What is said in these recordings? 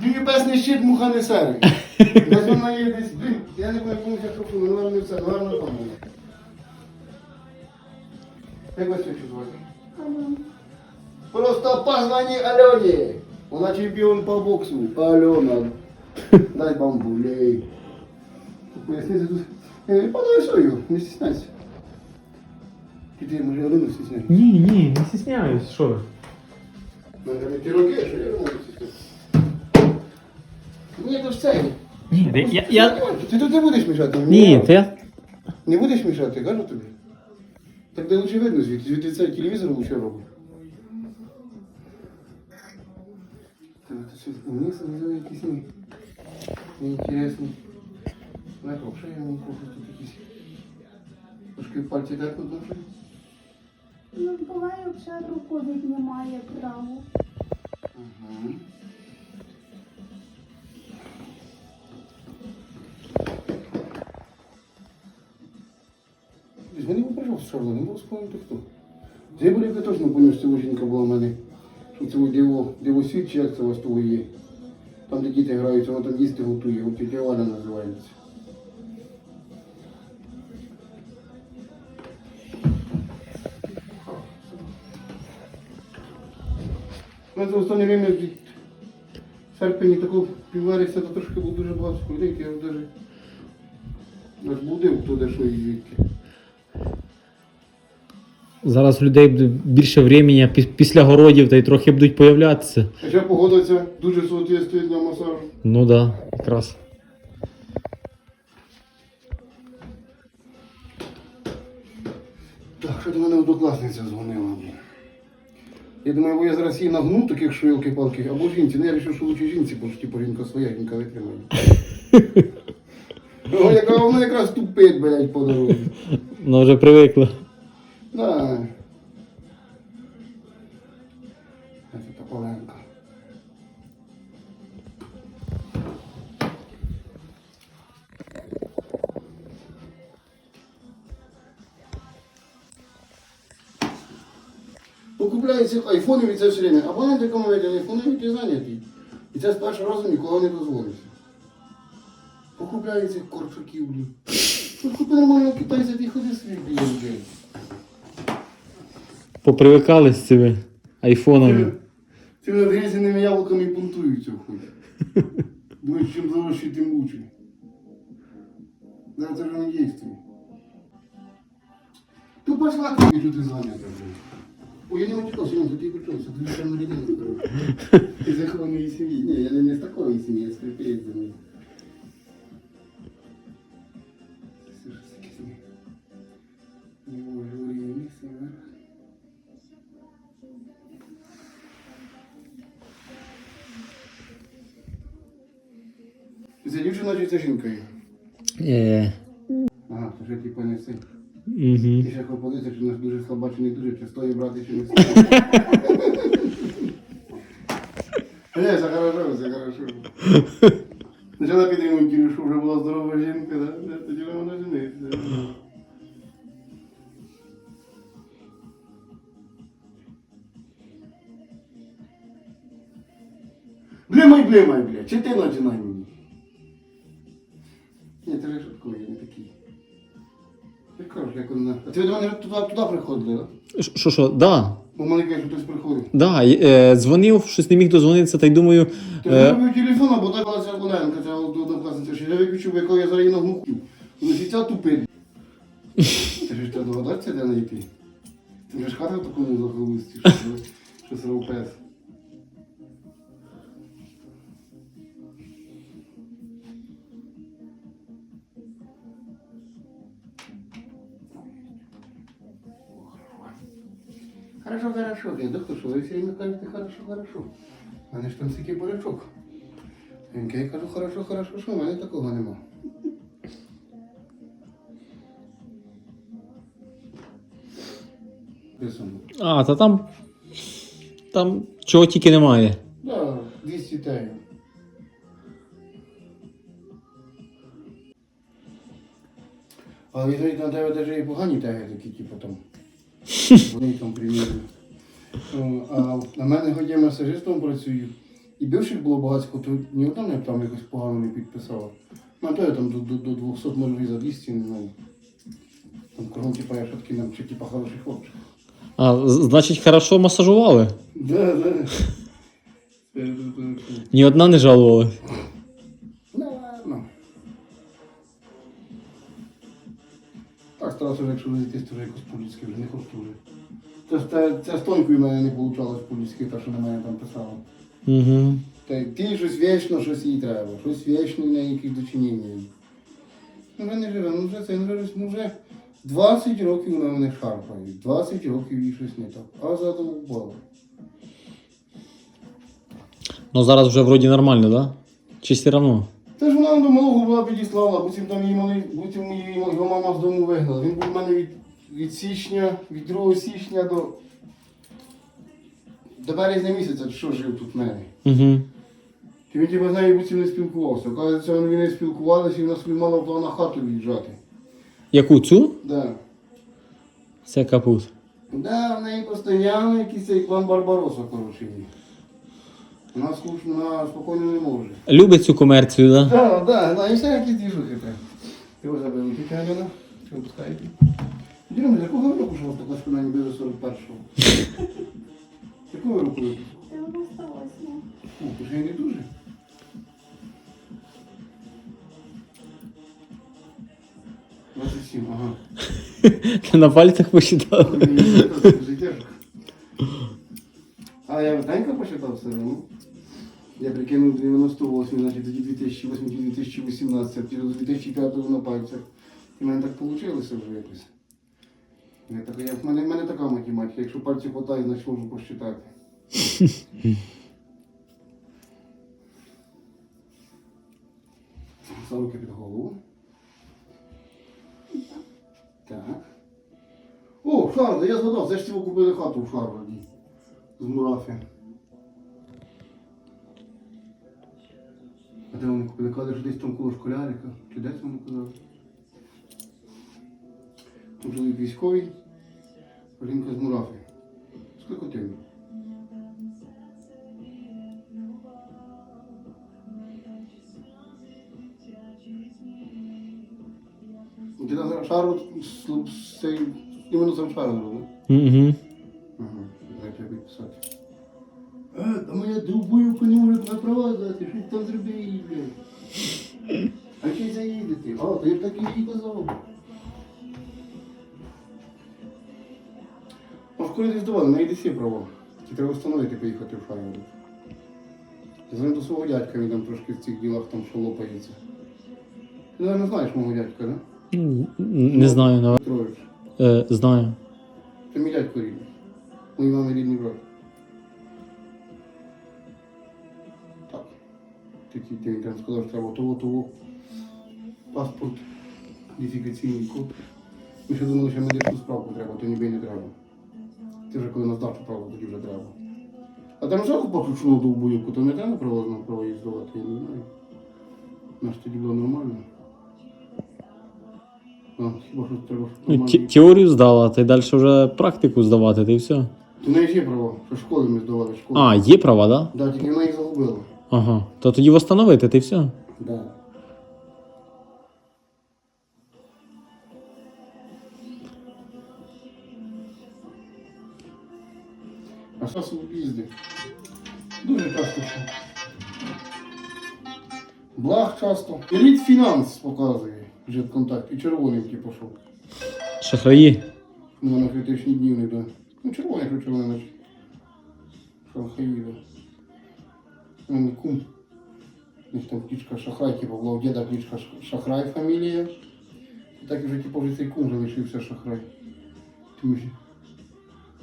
Небесний щит муха не серий. Десь вона є десь, блін, я не пам'ятаю, як шоку, ну гарно все, ну гарно було. Як вас цю звати? Просто позвони Альоні. Вона чемпіон по боксу. Альона. Дай бамбулей. Поясни тут. Е, не стесняйся. Ти ти, може, Альону стесняйся? Ні, ні, не стісняюсь, що ви. Мене ті роки, що я можу стесняйся. Ні, то ж це. Ні, ти- я, я... Ти тут не будеш мішати? Ні, я... Не будеш мішати, кажу тобі. Так де лучше видно звідти, звідти цей телевізор лучше робить. Так, це щось у них саме якісь не- неінтересні. Не я не хочу тут якісь. Трошки пальці так одношу. Ну, буває, взагалі руку віднімає праву. Ага. Пожалуйста, не можу вспомнити хто. Зебрівка точно пам'ятаю, що жінка була в мене. Що це диво, дивосвіт, чи як це у вас того є. Там, де діти граються, вона там їсти готує, от тетя Валя називається. Нас за останнє время в серпні такого піввересня, то трошки було дуже багато людей, я вже навіть будив туди, що і звідки. Зараз у людей буде більше времени після городів та й трохи будуть появлятися. Хоча погода ця дуже соответствує для масажу. Ну да, якраз. Так, що до мене однокласниця дзвонила. Я думаю, бо я зараз її нагну таких швилки палки або жінці. Ну я вирішив, що лучше жінці, бо ж типу жінка своя, жінка витримає. Ну, яка вона якраз тупить, блядь, по дорозі. Ну вже привикла. Да. Це Тополенко. Покупляється айфонів і це все время. Абонент, якому виділи айфонові, ті зайняті. І це з першого разу нікого не дозволиться. Покупляється корчаків, блін. Ну, Купи нормально китайця, ти ходи блін, блін. Попривикали з цими айфонами. Цими грязяними яблуками і пунктуються хоч. Думаєш, чим завищий, тим лучше. Да, це ж не дійствує. Ти пошла ти, що ти. Ой, я не матюкав, Семен, ти причому, це дуже там людина. коротше. Ти з охорони сім'ї. Ні, я не, не з такої сім'ї, я з припець Це дівчина чи це жінка є? Е, Ага, то вже типу не син. угу. Ти ще пропозиція, що у нас дуже слаба чи не дуже, чи стоїть брати, чи не стоїть. Не, все хорошо, все хорошо. Спочатку підемо інтерв'ю, що вже була здорова жінка, да? Да, тоді вона жениться. Блимай, блимай, бля, чи ти починай мені? Ні, ти вже шуткує, не такий. Я кажу, як вона. А ти до мене туди, туди приходили, так? Що, що, да. Бо мене каже, хтось приходив. Да, е, дзвонив, щось не міг дозвонитися, та й думаю. Ти Е, зробив телефон, або так була Оленка, ця однокласниця, що я виключив, якого я зараз її нагнув. Ну, ця тупить. Ти ж тебе догадатися, де знайти? Ти ж хата в такому захолусті, що, що срав пес. Хорошо, хорошо, я доктор, що ви все время кажете хорошо, хорошо. У мене ж там такий бурячок. Він я кажу, хорошо, хорошо, що в мене такого нема. А, та там. Там чого тільки немає. Да, 200 тегів. Але відповідь на тебе навіть і погані теги такі, типу там. Там примірні. А на мене хоч я масажистом працюю. І бивших було багатько, то ні одна не там якось погано не підписала. Ну, то я там до, до, до 200 може за 200, не знаю. Там кругом типа я шатки нам чи типа хороший хлопчик. А, значить, хорошо масажували. Да, да. Ні одна не жалувалась. Так старався, якщо то вже якось по-людськи вже не хочу вже. Це, це з тонькою в мене не вийшло по-людськи, та що на мене там писала. Угу. Та ти щось вічно, щось їй треба, щось вічно на якісь дочинення. Ну вже не живе, ну вже це, ну вже, ну вже 20 років на мене шарпає, 20 років їй щось не так. А задовбало. Ну зараз вже вроді нормально, да? Чи все равно? Та ж вона до малого була підіслала, буцім там її мали, буцім її його мама з дому вигнала. Він був у мене від, від січня, від 2 січня до, до березня місяця, що жив тут в мене. Угу. І він типа з нею буцім не спілкувався. Оказується, вони не спілкувалися і вона собі мала в планах хату від'їжджати. Яку цю? Да. Це капут. Да, в неї постійно якийсь цей план Барбароса, коротше. є. Вона скучно, вона спокійно не може. Любить цю комерцію, да? Так, так, так, і все якісь двіжухи. так. Його забили, тільки Альона, чи випускаєте? Діно, з якого року ж у вас така спина ніби до 41-го? З якого року ви? 98. О, то ж я не дуже. Сім, ага. Ти на пальцях посчитав. А я тенько посчитав все одно. Я прикинув 98, значить тоді 2008, 2018, а тоді до 2005 на пальцях. І в мене так вийшло вже якось. В, мене, в мене така математика. Якщо пальці хватає, значить можу посчитати. Руки під голову. Так. О, Шарда, я згадав, це ж ці купили хату в Шарварді. З Мурафі. А де вони купили? Казали, що десь там коло школярика. Чи десь вони казали? Там чоловік військовий, жінка з Мурафи. З Кликотини. Ти на шару з цей іменно сам шару зробив? Угу. Ага, дай тебе підписати. Е, та моя довбойка не може на права дати, що там зробив, блядь. А чи заїдете? А, то я так і казав. А в коли ти здавали, на ЄДСі права. Ті треба встановити, поїхати в Шаргород. Дзвонив до свого дядька, він там трошки в цих ділах там що лопається. Ти, наверное, знаєш мого дядька, да? Не знаю, навіть. Петрович. Е, знаю. Це мій дядько рідний. Мій мами рідний брат. Такий ти там сказав, що треба того, того. Паспорт, ідентифікаційний код. Ми ще думали, що медичну справку треба, то ніби й не треба. Це вже коли на здачу правда, тоді вже треба. А там жалко покручнуло до вбойку, то не треба право на право її здавати, я не знаю. Наш тоді було нормально. А, хіба що треба щоб Ну, нормально. те- теорію здала, та й далі вже практику здавати, та й все. Неї ж є права, що школи ми здавали школу. А, є права, да? Да, тільки вона їх загубила. Ага. То тоді встановити, та й все. Да. А зараз у їзди. Дуже часто. Благ часто. Еліт фінанс показує вже контакт. І червоним ті пішов. Шахраї. Ну, на критичні дні не да. Ну, червоний ключовий наче. Шахраї, да. Ну, кум. Десь там кличка Шахрай, типу, була у діда кличка Шахрай фамілія. І так вже типу вже цей кум вже лишився Шахрай. Тим,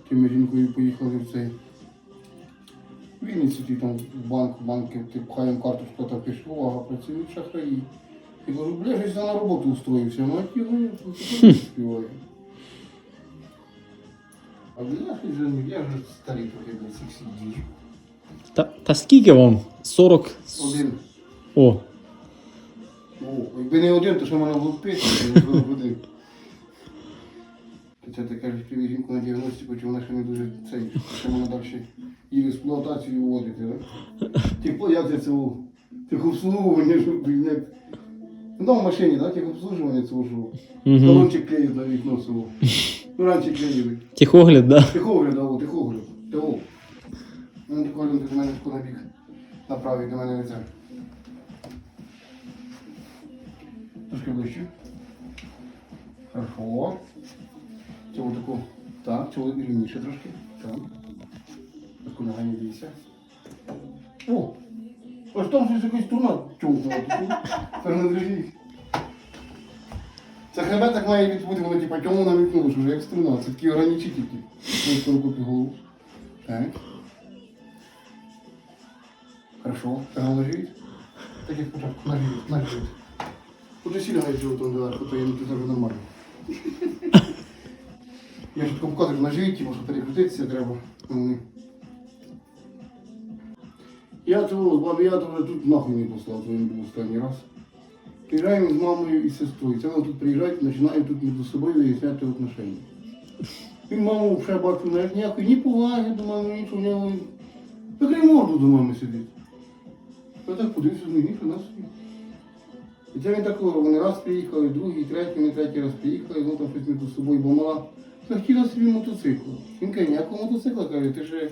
тим жінкою поїхали в цей. Вінниці ті там в банк, в банки, ти пхаємо карточку, там пішло, ага, працюють шахраї. І кажу, бля, щось на роботу устроївся, мать його, я тут співаю. А бля, я ж старий трохи для цих сидів. Та, та скільки вам? 40. Один. О, О, якби не один, то що мене було пити, то було б один. Це ти кажеш, привіз жінку на 90, хоч вона ще не дуже цей, ще вона далі і в експлуатацію вводити. Да? Типу, як це цього? Техобслуговування, щоб як. Ну, в машині, да? техобслуживання цього ж. Угу. Талончик клеїть на вікно свого. Ну, раніше клеїли. Тихогляд, да. Тихогляд, да, тихогляд. Того. Ну, тихогляд до мене тако на бік. На правий, до мене лице. Трошки ближче. Хорошо. Цього таку. Так, цього рівніше трошки. Так. Таку нога не бійся. О! Ось там щось якась струна човкнула. Перенедрежіть. Це хребет так має бути, воно типа чому намікнуло, що вже як струна. Це такі ограничительки. Ось руку під голову. Так. Хорошо. Перегал на живіт. Так як на живіт. Уже сильно навіть животом зверху, то я не вже нормально. Я ж тако показую на живіті, може перекрутитися треба. Я цього бабі я вже тут нахуй не послав, то він був останній раз. Приезжаем с мамой и сестрой. Це вони тут приїжджають, починають тут між собою виясняти отношення. Він маму вже бачу, навіть ніякої ні поваги до мами, нічого, в нього. Такий морду до мами сидить. Я так подивився, ну ніхто нас. І це він такого, вони раз приїхали, другий, третій, вони третій раз приїхали, ну там щось між собою, бо мала захотіла собі мотоцикл. Він каже, ніякого мотоцикла, каже, ти ще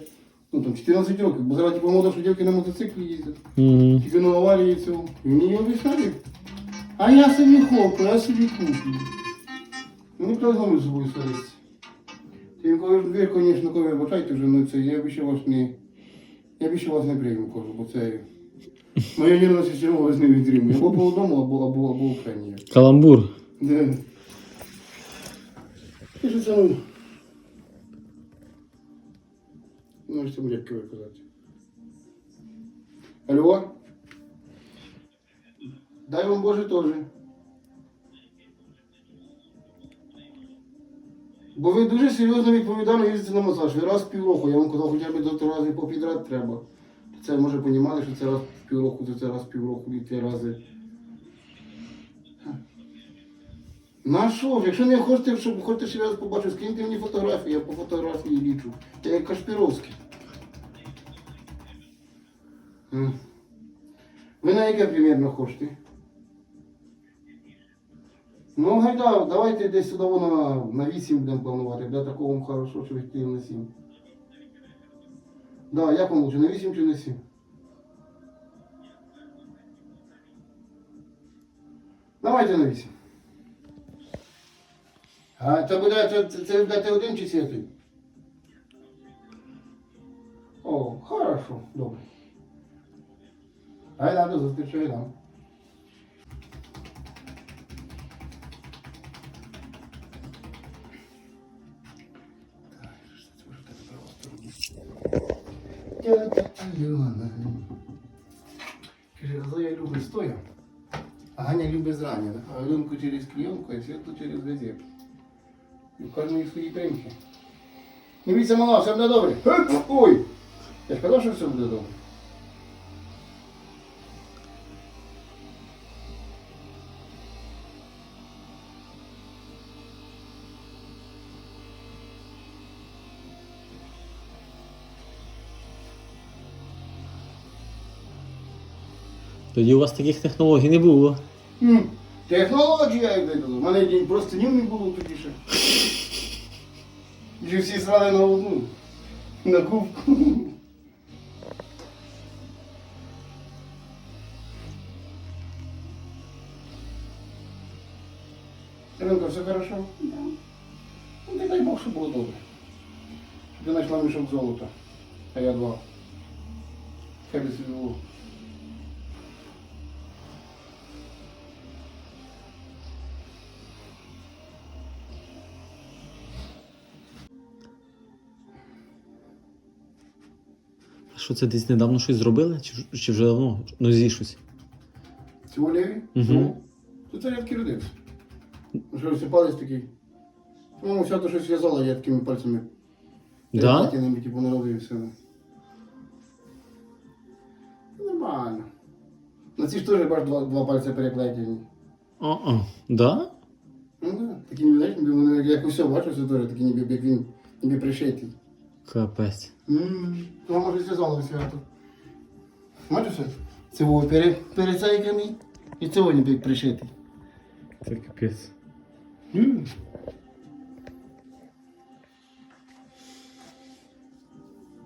ну, там, 14 років, бо зараз типу, мода, що дівки на мотоциклі їздять. Угу. Тільки на аварії цього. І мені його обіцяли. А я собі хоплю, я собі куплю. Мені треба з собою сваритися. Ти він каже, ви, звісно, коли вибачайте вже, ну це я більше вас не. Я більше вас не прийму, кажу, бо це. Моя вірність все одно вас не відтримує. Або по одному, або або або окремі. Каламбур. Де? Ти ж це ну. Ну, що мені як казати. Алло? Дай вам Боже теж. Бо ви дуже серйозно відповідально їздите на масаж. Ви раз в півроку. Я вам казав, хоча б до три рази попідряд треба. Це може понімати, що це раз в півроку, то це раз в півроку і три рази. На що? Якщо не хочете, щоб хочете ще раз побачити, скиньте мені фотографії, я по фотографії лічу. Я як Кашпіровський. Ви на яке примірно хочете? Ну, гайда, давайте десь сюди на, на 8 будемо планувати. Для такого хорошо, що йти на 7. Да, я лучше, на 8 чи на 7? Давайте на 8. А це буде, це, це, це один чи святий? О, хорошо, добре. Ай, надо зустрічай нам. Каже, я люблю стоя, а Ганя любить зрання. А Аленку через клеенку, а Світлу через газету. І в кожної свої кремки. Не бійся, мала, все буде добре. Ой! Я ж казав, що все буде добре. Тоді у вас таких технологій не було. М, Технологія, як. У мене день просто ні не було тоді ще. І всі срали на одну. На кубку. Іринка, все хорошо? Да. Ну, ти дай Бог, щоб було добре. Щоб ти знайшла мішок золота, а я два. Хай би собі було. Що це десь недавно щось зробили? Чи, чи вже давно нозі щось? Цього ліві? Мгм. Ну, то це рядки родився. Ну, ось палець такий. Ну, все то щось в'язала, я такими пальцями. Да? Платінами, типу, народився. Нормально. На ці ж теж бачиш два, два пальця переплетені. А-а. Да? Ну так, такі ніби, знаєш, ніби вони як усе, бачиш, це теж такі ніби, як він ніби пришитий. Капець. Вам може зв'язало свято. Бачиш? Це було пере, перецейканий і це вони як пришитий. Це капець.